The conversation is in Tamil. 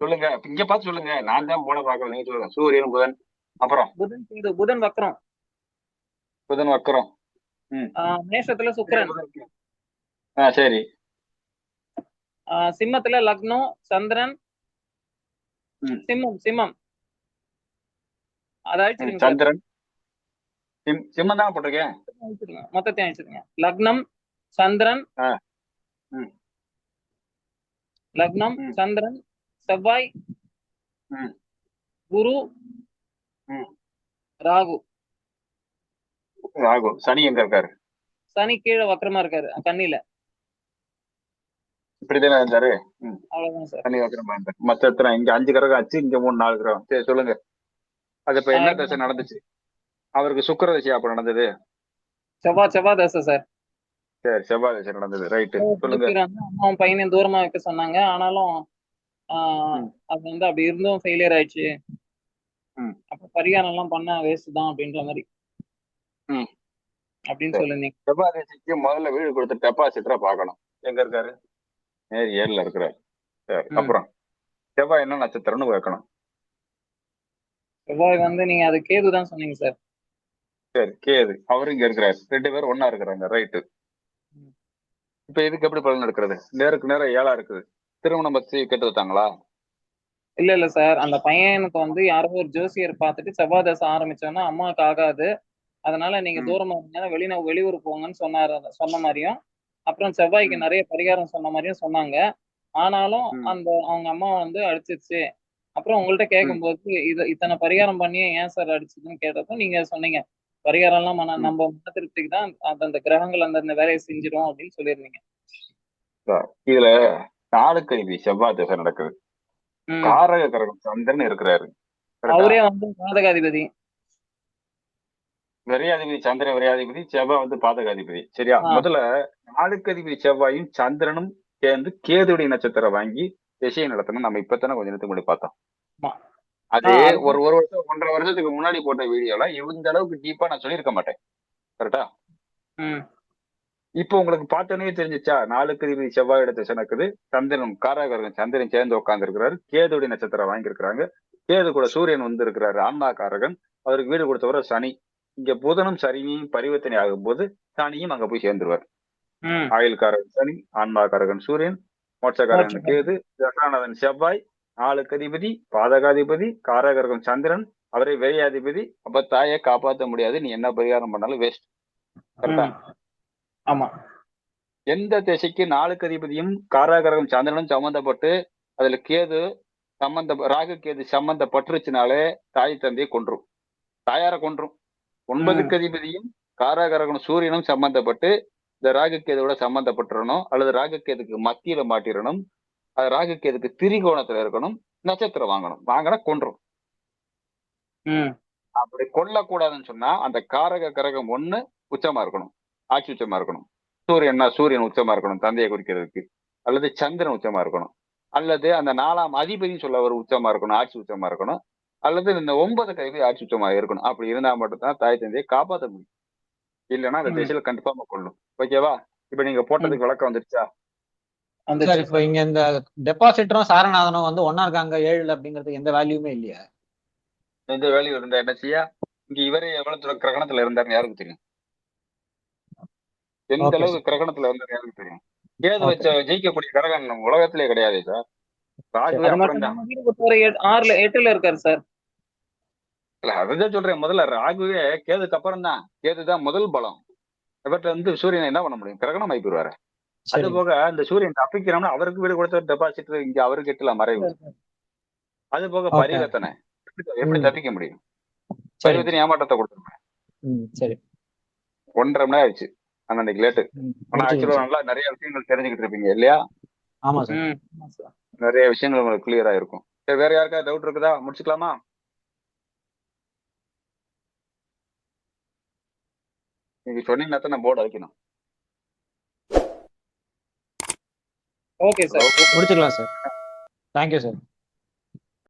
சொல்லுங்க. இங்க பார்த்து சொல்லுங்க. நான் தான் போன பார்க்கல. நீங்க சொல்லுங்க. சூரியன் புதன் அப்புறம்? புதன் கேது புதன் வக்ரம். புதன் வக்கரம் ஆஹ் மேஷத்துல சுக்கிரன். ஆ சரி. சிம்மத்துல லக்னம் சந்திரன். சிம்மம் சிம்மம். அதை அழிச்சிருங்க. சார். சந்திரன். சிம் சிம்மம் தான் போட்டிருக்கேன். மொத்தத்தையும் அழிச்சிருங்க. லக்னம் சந்திரன். லக்னம். சந்திரன் செவ்வாய். குரு. ராகு. ராகு. சனி எங்க இருக்காரு? சனி கீழே வக்கரமா இருக்காரு. கண்ணில. இப்படிதானே இருந்தாரு? அவ்வளவுதான் சார். சனி வக்கரமா இருந்தாரு. மத்த எத்தனை? இங்க அஞ்சு கிரகம் ஆச்சு இங்க மூணு நாலு கிரகம். சரி சொல்லுங்க. அது இப்ப என்ன. தசை நடந்துச்சு? அவருக்கு சுக்கிர தசை அப்ப நடந்தது. செவ்வாய் செவ்வாய் தசை சார். சரி செவ்வாய் தசை நடந்தது. ரைட்டு. சொல்லுங்க. அம்மாவும் பையனையும் தூரமா வைக்க சொன்னாங்க. ஆனாலும். அது வந்து அப்படி இருந்தும் ஃபெயிலியர் ஆயிடுச்சு. அப்ப பரிகாரம் எல்லாம் பண்ண வேஸ்ட் தான் அப்படின்ற மாதிரி. அப்படின்னு. சொல்லிருந்தீங்க தசைக்கு முதல்ல வீடு கொடுத்து டெபாசிட்டரா பார்க்கணும். எங்க இருக்காரு? நேர் ஏழுல இருக்கிறாரு. சரி. அப்புறம் செவ்வாய் என்ன நட்சத்திரம்னு வைக்கணும் செவ்வாய் வந்து நீங்க அது கேது தான் சொன்னீங்க சார் சரி கேது. அவரு இங்க இருக்கிறாரு. ரெண்டு பேரும் ஒண்ணா இருக்கிறாங்க ரைட்டு. இப்ப இதுக்கு எப்படி பலன் எடுக்கிறது? நேருக்கு நேரம் ஏழா இருக்குது. திருமணம் பத்தி கேட்டு வச்சாங்களா இல்ல இல்ல சார் அந்த பையனுக்கு வந்து யாரோ ஒரு ஜோசியர் பார்த்துட்டு செவ்வாய் தசை ஆரம்பிச்சோன்னா அம்மாவுக்கு ஆகாது அதனால நீங்க. தூரமா இருந்தீங்கன்னா வெளிநா வெளியூர் போங்கன்னு சொன்னாரு சொன்ன மாதிரியும் அப்புறம் செவ்வாய்க்கு. நிறைய பரிகாரம் சொன்ன மாதிரியும் சொன்னாங்க ஆனாலும். அந்த அவங்க அம்மா வந்து அடிச்சிருச்சு அப்புறம் உங்கள்ட்ட கேட்கும்போது இது இத்தனை பரிகாரம் பண்ணி ஏன் சார் அடிச்சதுன்னு கேட்டப்போ நீங்க சொன்னீங்க பரிகாரம் எல்லாம் மன. நம்ம மன திருப்திக்கு தான் அந்தந்த கிரகங்கள் அந்தந்த வேலையை செஞ்சிடும் அப்படின்னு சொல்லியிருந்தீங்க இதுல நாளுக்கு ஐவி செவ்வாய் தசை நடக்குது. காரக கிரகம் சந்திரன் இருக்கிறாரு? அவரே வந்து பாதகாதிபதி. விரையாதிபதி சந்திரன் விரையாதிபதி செவ்வாய் வந்து பாதகாதிபதி. சரியா. முதல்ல நாளுக்கு அதிபதி செவ்வாயும் சந்திரனும் சேர்ந்து கேதுடைய நட்சத்திரம் வாங்கி திசையை நடத்தணும். நம்ம இப்பத்தானே கொஞ்ச நேரத்துக்கு முன்னாடி பார்த்தோம். அது ஒரு ஒரு வருஷம் ஒன்றரை வருஷத்துக்கு முன்னாடி போட்ட வீடியோல இந்த அளவுக்கு டீப்பா நான் சொல்லியிருக்க மாட்டேன். கரெக்டா? இப்போ உங்களுக்கு பார்த்தோன்னே தெரிஞ்சுச்சா? நாளுக்கு அதிபதி செவ்வாயோட திசை நடக்குது சந்திரன் காரகரகன் சந்திரன் சேர்ந்து உட்கார்ந்து இருக்கிறாரு கேதுடைய நட்சத்திரம் வாங்கியிருக்கிறாங்க. கேது கூட சூரியன் வந்து இருக்கிறாரு ஆன்மாக்காரகன் அவருக்கு வீடு கொடுத்தவர சனி. இங்க புதனும் சனியும் பரிவர்த்தனை ஆகும்போது சனியும் அங்க போய் சேர்ந்துருவார். ஆயுள்காரகன் சனி ஆன்மாக்காரகன் சூரியன் மோட்சக்காரகன் மோட்சக்காரகன். கேது ஜகாநாதன் செவ்வாய் நாளுக்கு அதிபதி பாதகாதிபதி காரகரகன் சந்திரன். அவரே விரையாதிபதி அப்ப தாயை காப்பாற்ற முடியாது. நீ என்ன பரிகாரம் பண்ணாலும் வேஸ்ட் கரெக்டா. ஆமா. எந்த திசைக்கு நாளுக்கு அதிபதியும் காராகரகம் சந்திரனும் சம்பந்தப்பட்டு அதுல கேது சம்பந்த ராகு கேது சம்பந்தப்பட்டுருச்சுனாலே தாய் தந்தையை கொன்றும். தாயார கொன்றும். ஒன்பதுக்கு அதிபதியும் காராகரகனும் சூரியனும் சம்பந்தப்பட்டு இந்த ராகு கேதுவோட சம்பந்தப்பட்டுறணும் அல்லது ராகு கேதுக்கு மத்தியில மாட்டிடணும் அது ராகு கேதுக்கு திரிகோணத்துல இருக்கணும் நட்சத்திரம் வாங்கணும். வாங்கினா கொன்றும். அப்படி கொல்லக்கூடாதுன்னு சொன்னா அந்த காரக கிரகம் ஒண்ணு உச்சமா இருக்கணும். ஆட்சி உச்சமா இருக்கணும். சூரியன்னா சூரியன் உச்சமா இருக்கணும் தந்தையை குறிக்கிறதுக்கு. அல்லது சந்திரன் உச்சமா இருக்கணும். அல்லது அந்த நாலாம் அதிபதி சொல்ல ஒரு உச்சமா இருக்கணும் ஆட்சி உச்சமா இருக்கணும். அல்லது இந்த ஒன்பது கைவி ஆட்சி உச்சமா இருக்கணும். அப்படி இருந்தா மட்டும்தான் தாய் தந்தையை காப்பாற்ற முடியும். இல்லைன்னா அந்த. திசையில கன்ஃபார்மா கொள்ளும் ஓகேவா இப்ப நீங்க போட்டதுக்கு விளக்கம் வந்துருச்சா? அந்த சார் இப்போ இங்க இந்த டெபாசிட்டரும் சாரநாதனும் வந்து ஒன்னா இருக்காங்க ஏழுல அப்படிங்கிறதுக்கு எந்த வேல்யூமே இல்லையா? எந்த வேலையும் இருந்தா என்ன செய்யா? இங்க இவரே எவ்வளவு தூரம் கிரகணத்துல இருந்தாருன்னு யாருக்கு தெரியும்? எந்த அளவுக்கு கிரகணத்துல இருந்தாரு யாருக்கு தெரியும்? கேது. வச்ச ஜெயிக்கக்கூடிய கிரகம் நம்ம உலகத்திலே கிடையாது சார் ஆறுல எட்டுல இருக்காரு சார் இல்ல அதுதான் சொல்றேன். முதல்ல ராகுவே கேதுக்கு அப்புறம் தான். கேது தான் முதல் பலம். இவர்கிட்ட வந்து சூரியனை என்ன பண்ண முடியும்? கிரகணம் ஆகி போயிருவாரு அது போக இந்த சூரியன் தப்பிக்கிறோம்னா அவருக்கு வீடு கொடுத்த டெபாசிட் இங்க அவருக்கு எட்டுல மறைவு. அது போக. பரிவர்த்தனை. எப்படி-. தப்பிக்க முடியும்? பரிவர்த்தனை ஏமாற்றத்தை கொடுத்துருவேன் ஒன்றரை மணி நேரம் ஆயிடுச்சு. ஆனா இன்னைக்கு லேட்டு ஆனா ஆக்சுவலா. நல்லா நிறைய விஷயங்கள் தெரிஞ்சுக்கிட்டு இருப்பீங்க இல்லையா? ஆமா சார். நிறைய விஷயங்கள் உங்களுக்கு கிளியரா இருக்கும் சரி வேற யாருக்காவது டவுட் இருக்குதா? முடிச்சுக்கலாமா? நீங்க சொன்னீங்கன்னா தான் நான் போர்டு வைக்கணும் ஓகே சார் முடிச்சுக்கலாம் சார். Thank you sir